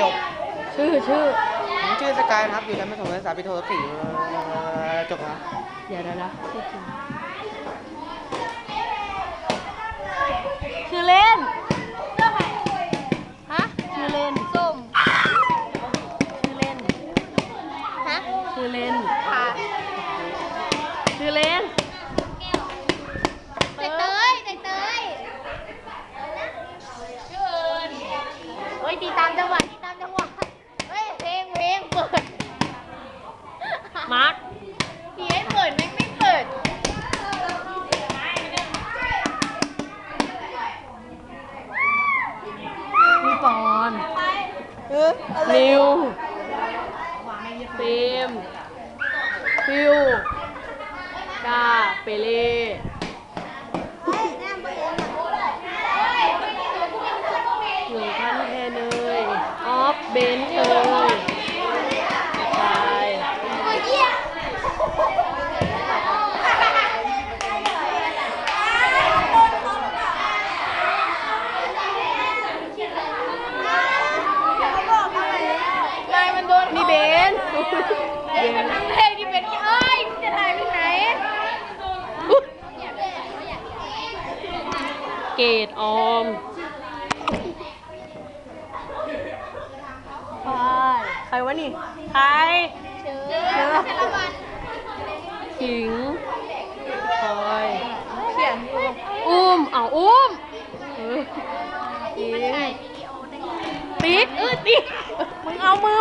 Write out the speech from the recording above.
จบ ชื่อชื่อ ผมชื่อสกายนะครับ อยู่ชั้นประถมศึกษาปีโทสี่จบครับเดี๋ยวเดี๋ยวนะชื่อจริงชื่อเล่น ฮะ ชื่อเล่น ส้ม ชื่อเล่น ฮะ ชื่อเล่น ค่ะ ชื่อเล่น ตีตามจังหวะตีตามจังหวะเฮ้ยเพลงเพลงเปิดมาร์คพี่ให้เปิดไม่ไม่เปิดพี่ปอนนิวฟิล์มฟิวกาเปเล่หนึ่งพันแทนเนยออฟ เบนเอยใช่นายมันโดนนี่เบนเฮ้ยเฮ้ยนี่เป็นเอ้ยจะถ่ายไปไหนอุ๊ยเกรดออม ใครวะนี่ ใครเชื่อขิงคอยเขียนอุ้มเอาอุ้มขิงติ๊กติ๊มึงเอามือ